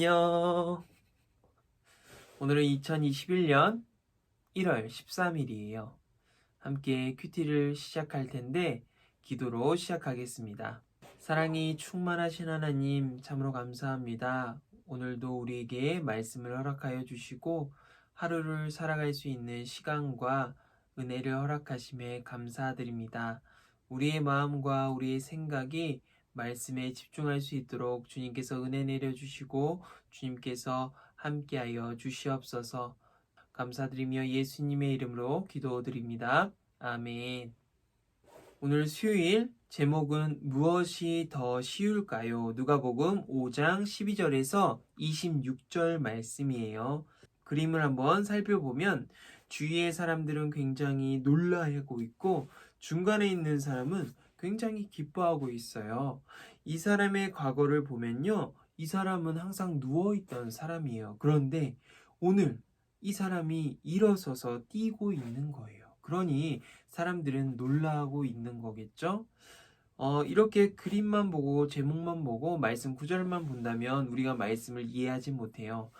안녕. 오늘은 2021년 1월 13일이에요. 함께 큐티를 시작할 텐데 기도로 시작하겠습니다. 사랑이 충만하신 하나님 참으로 감사합니다. 오늘도 우리에게 말씀을 허락하여 주시고 하루를 살아갈 수 있는 시간과 은혜를 허락하심에 감사드립니다. 우리의 마음과 우리의 생각이 말씀에 집중할 수 있도록 주님께서 은혜 내려주시고 주님께서 함께하여 주시옵소서 감사드리며 예수님의 이름으로 기도드립니다. 아멘. 오늘 수요일 제목은 무엇이 더 쉬울까요? 누가복음 5장 12절에서 26절 말씀이에요. 그림을 한번 살펴보면 주위의 사람들은 굉장히 놀라하고 있고 중간에 있는 사람은 굉장히 기뻐하고 있어요. 이 사람의 과거를 보면요. 이 사람은 항상 누워있던 사람이에요. 그런데 오늘 이 사람이 일어서서 뛰고 있는 거예요. 그러니 사람들은 놀라하고 있는 거겠죠? 어, 이렇게 그림만 보고 제목만 보고 말씀 구절만 본다면 우리가 말씀을 이해하지 못해요.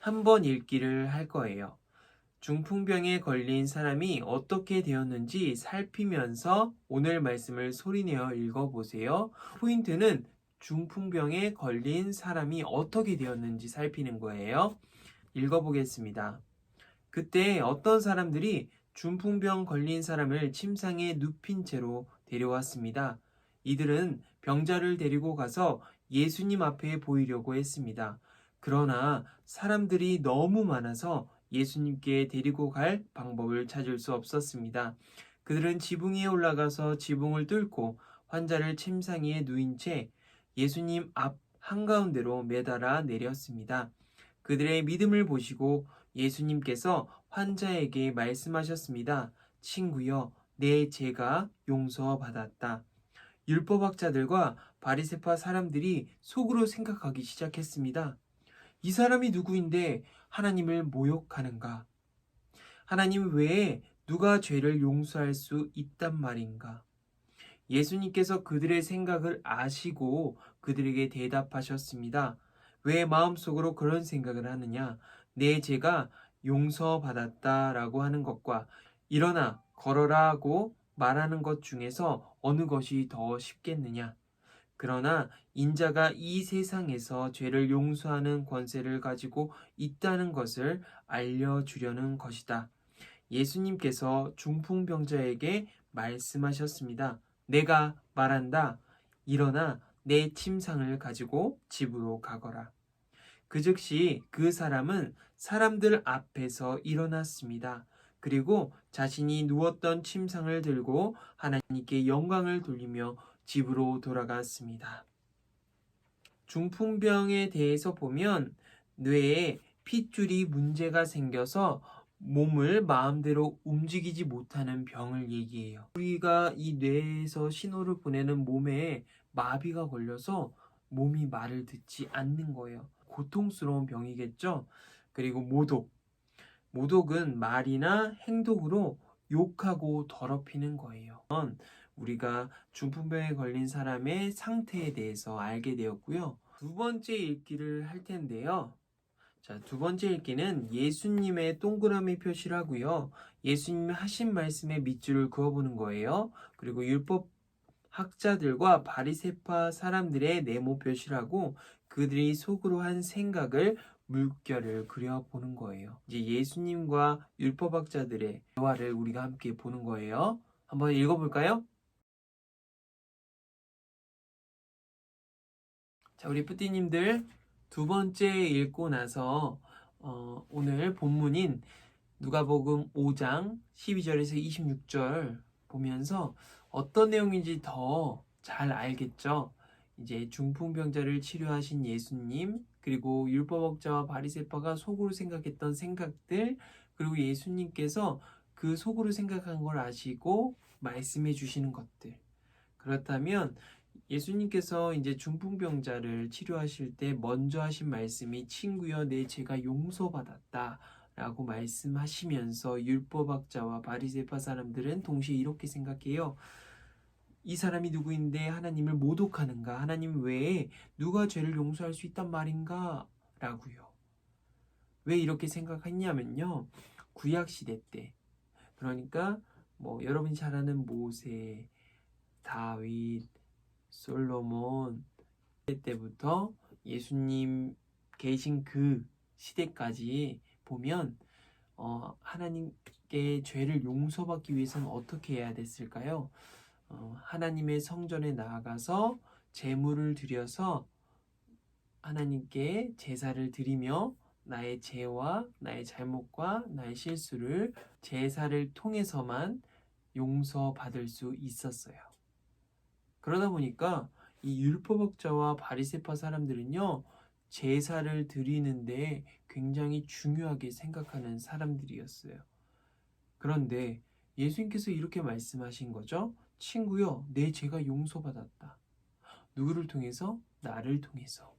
한 번 읽기를 할 거예요. 중풍병에 걸린 사람이 어떻게 되었는지 살피면서 오늘 말씀을 소리내어 읽어보세요. 포인트는 중풍병에 걸린 사람이 어떻게 되었는지 살피는 거예요. 읽어보겠습니다. 그때 어떤 사람들이 중풍병 걸린 사람을 침상에 눕힌 채로 데려왔습니다. 이들은 병자를 데리고 가서 예수님 앞에 보이려고 했습니다. 그러나 사람들이 너무 많아서 예수님께 데리고 갈 방법을 찾을 수 없었습니다. 그들은 지붕 위에 올라가서 지붕을 뚫고 환자를 침상 위에 누인 채 예수님 앞 한가운데로 매달아 내렸습니다. 그들의 믿음을 보시고 예수님께서 환자에게 말씀하셨습니다. 친구여, 내 죄가 용서받았다. 율법학자들과 바리세파 사람들이 속으로 생각하기 시작했습니다. 이 사람이 누구인데 하나님을 모욕하는가? 하나님 외에 누가 죄를 용서할 수 있단 말인가? 예수님께서 그들의 생각을 아시고 그들에게 대답하셨습니다. 왜 마음속으로 그런 생각을 하느냐? 내 죄가 용서받았다라고 하는 것과 일어나 걸어라 하고 말하는 것 중에서 어느 것이 더 쉽겠느냐? 그러나 인자가 이 세상에서 죄를 용서하는 권세를 가지고 있다는 것을 알려주려는 것이다. 예수님께서 중풍병자에게 말씀하셨습니다. 내가 말한다. 일어나 내 침상을 가지고 집으로 가거라. 그 즉시 그 사람은 사람들 앞에서 일어났습니다. 그리고 자신이 누웠던 침상을 들고 하나님께 영광을 돌리며 집으로 돌아갔습니다. 중풍병에 대해서 보면 뇌에 핏줄이 문제가 생겨서 몸을 마음대로 움직이지 못하는 병을 얘기해요. 우리가 이 뇌에서 신호를 보내는 몸에 마비가 걸려서 몸이 말을 듣지 않는 거예요. 고통스러운 병이겠죠? 그리고 모독. 모독은 말이나 행동으로 욕하고 더럽히는 거예요. 우리가 중풍병에 걸린 사람의 상태에 대해서 알게 되었고요. 두 번째 읽기를 할 텐데요. 자, 두 번째 읽기는 예수님의 동그라미 표시를 하고요. 예수님이 하신 말씀에 밑줄을 그어보는 거예요. 그리고 율법 학자들과 바리세파 사람들의 네모 표시를 하고 그들이 속으로 한 생각을 물결을 그려보는 거예요. 이제 예수님과 율법학자들의 대화를 우리가 함께 보는 거예요. 한번 읽어볼까요? 자, 우리 뿌띠님들 두 번째 읽고 나서 어, 오늘 본문인 누가복음 5장 12절에서 26절 보면서 어떤 내용인지 더 잘 알겠죠. 이제 중풍병자를 치료하신 예수님 그리고 율법학자와 바리새파가 속으로 생각했던 생각들 그리고 예수님께서 그 속으로 생각한 걸 아시고 말씀해 주시는 것들 그렇다면 예수님께서 이제 중풍병자를 치료하실 때 먼저 하신 말씀이 친구여 내 죄가 용서받았다 라고 말씀하시면서 율법학자와 바리새파 사람들은 동시에 이렇게 생각해요. 이 사람이 누구인데 하나님을 모독하는가? 하나님 외에 누가 죄를 용서할 수 있단 말인가? 라고요. 왜 이렇게 생각했냐면요. 구약 시대 때 그러니까 뭐 여러분이 잘 아는 모세, 다윗, 솔로몬 때부터 예수님 계신 그 시대까지 보면 어, 하나님께 죄를 용서받기 위해서는 어떻게 해야 됐을까요? 어, 하나님의 성전에 나아가서 제물을 드려서 하나님께 제사를 드리며 나의 죄와 나의 잘못과 나의 실수를 제사를 통해서만 용서받을 수 있었어요. 그러다 보니까 이 율법학자와 바리새파 사람들은요 제사를 드리는데 굉장히 중요하게 생각하는 사람들이었어요. 그런데 예수님께서 이렇게 말씀하신 거죠. 친구요, 내 죄가 용서받았다. 누구를 통해서? 나를 통해서.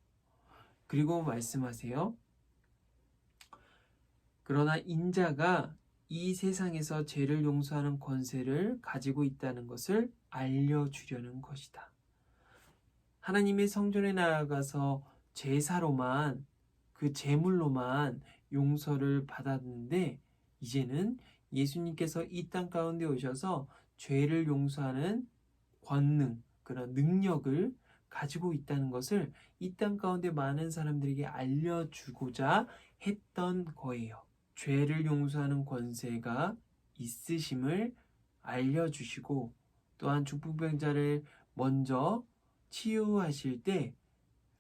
그리고 말씀하세요. 그러나 인자가 이 세상에서 죄를 용서하는 권세를 가지고 있다는 것을 알려주려는 것이다. 하나님의 성전에 나아가서 제사로만 그 제물로만 용서를 받았는데 이제는 예수님께서 이 땅 가운데 오셔서 죄를 용서하는 권능, 그런 능력을 가지고 있다는 것을 이 땅 가운데 많은 사람들에게 알려주고자 했던 거예요. 죄를 용서하는 권세가 있으심을 알려주시고 또한 중풍병자를 먼저 치유하실 때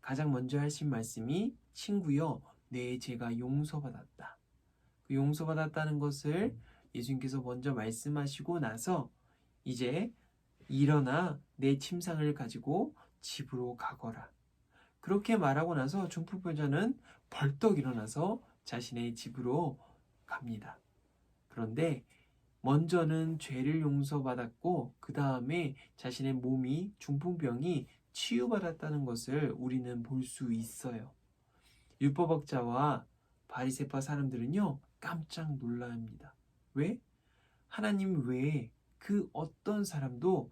가장 먼저 하신 말씀이 친구여 내 죄가 용서받았다. 그 용서받았다는 것을 예수님께서 먼저 말씀하시고 나서 이제 일어나 내 침상을 가지고 집으로 가거라. 그렇게 말하고 나서 중풍병자는 벌떡 일어나서 자신의 집으로 갑니다. 그런데 먼저는 죄를 용서받았고 그 다음에 자신의 몸이 중풍병이 치유받았다는 것을 우리는 볼 수 있어요. 율법학자와 바리새파 사람들은요 깜짝 놀라합니다. 왜? 하나님 외에 그 어떤 사람도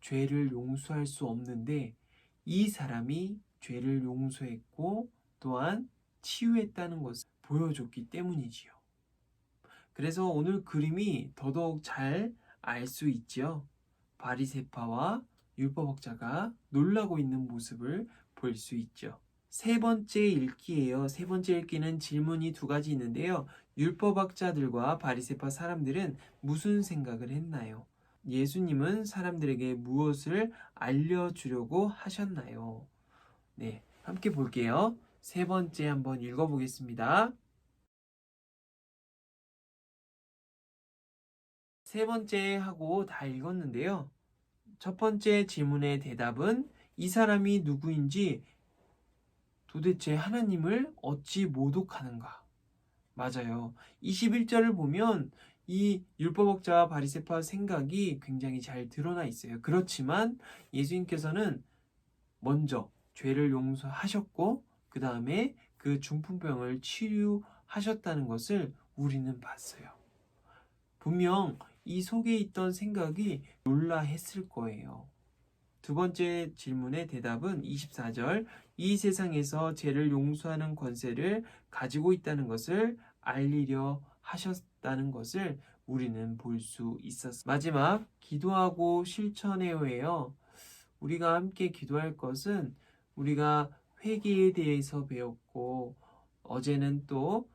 죄를 용서할 수 없는데 이 사람이 죄를 용서했고 또한 치유했다는 것을 보여줬기 때문이지요. 그래서 오늘 그림이 더더욱 잘 알 수 있지요. 바리세파와 율법학자가 놀라고 있는 모습을 볼 수 있죠. 세 번째 읽기예요. 세 번째 읽기는 질문이 두 가지 있는데요. 율법학자들과 바리세파 사람들은 무슨 생각을 했나요? 예수님은 사람들에게 무엇을 알려주려고 하셨나요? 네, 함께 볼게요. 세 번째 한번 읽어보겠습니다. 세 번째 하고 다 읽었는데요. 첫 번째 질문의 대답은 이 사람이 누구인지 도대체 하나님을 어찌 모독하는가? 맞아요. 21절을 보면 이 율법학자와 바리세파 생각이 굉장히 잘 드러나 있어요. 그렇지만 예수님께서는 먼저 죄를 용서하셨고 그 다음에 그 중풍병을 치유하셨다는 것을 우리는 봤어요. 분명 이 속에 있던 생각이 놀라 했을 거예요. 두 번째 질문의 대답은 24절 이 세상에서 죄를 용서하는 권세를 가지고 있다는 것을 알리려 하셨다는 것을 우리는 볼 수 있었습니다. 마지막 기도하고 실천해요예요. 우리가 함께 기도할 것은 우리가 회개에 대해서 배웠고 어제는 또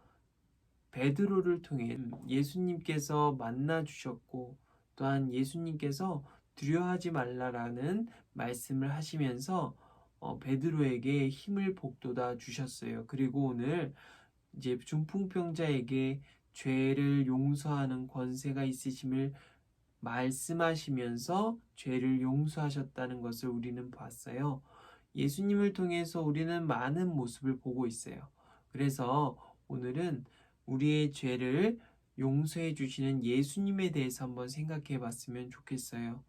베드로를 통해 예수님께서 만나 주셨고 또한 예수님께서 두려워하지 말라라는 말씀을 하시면서 어, 베드로에게 힘을 복돋아 주셨어요. 그리고 오늘 이제 중풍병자에게 죄를 용서하는 권세가 있으심을 말씀하시면서 죄를 용서하셨다는 것을 우리는 봤어요. 예수님을 통해서 우리는 많은 모습을 보고 있어요. 그래서 오늘은 우리의 죄를 용서해 주시는 예수님에 대해서 한번 생각해 봤으면 좋겠어요.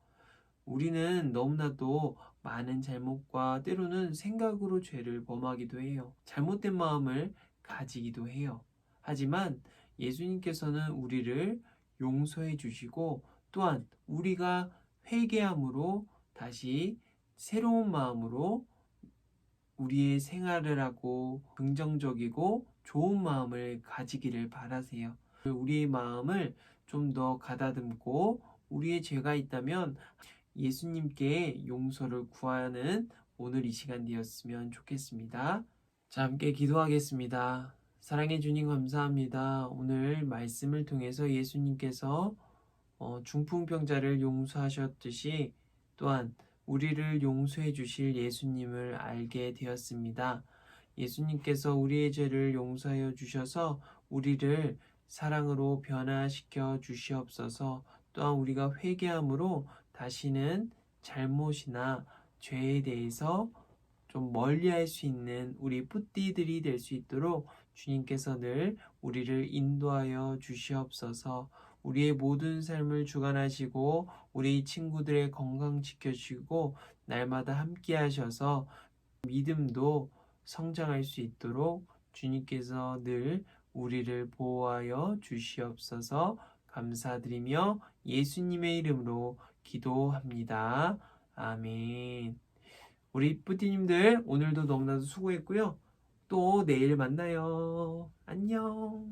우리는 너무나도 많은 잘못과 때로는 생각으로 죄를 범하기도 해요. 잘못된 마음을 가지기도 해요. 하지만 예수님께서는 우리를 용서해 주시고 또한 우리가 회개함으로 다시 새로운 마음으로 우리의 생활을 하고 긍정적이고 좋은 마음을 가지기를 바라세요. 우리의 마음을 좀 더 가다듬고 우리의 죄가 있다면 예수님께 용서를 구하는 오늘 이 시간 되었으면 좋겠습니다. 자, 함께 기도하겠습니다. 사랑해 주님 감사합니다. 오늘 말씀을 통해서 예수님께서 어, 중풍병자를 용서하셨듯이 또한 우리를 용서해 주실 예수님을 알게 되었습니다. 예수님께서 우리의 죄를 용서하여 주셔서 우리를 사랑으로 변화시켜 주시옵소서 또한 우리가 회개함으로 다시는 잘못이나 죄에 대해서 좀 멀리 할 수 있는 우리 뿌띠들이 될 수 있도록 주님께서 늘 우리를 인도하여 주시옵소서 우리의 모든 삶을 주관하시고 우리 친구들의 건강 지켜주시고 날마다 함께 하셔서 믿음도 성장할 수 있도록 주님께서 늘 우리를 보호하여 주시옵소서 감사드리며 예수님의 이름으로 기도합니다. 아멘. 우리 뿌띠님들 오늘도 너무나도 수고했고요. 또 내일 만나요. 안녕.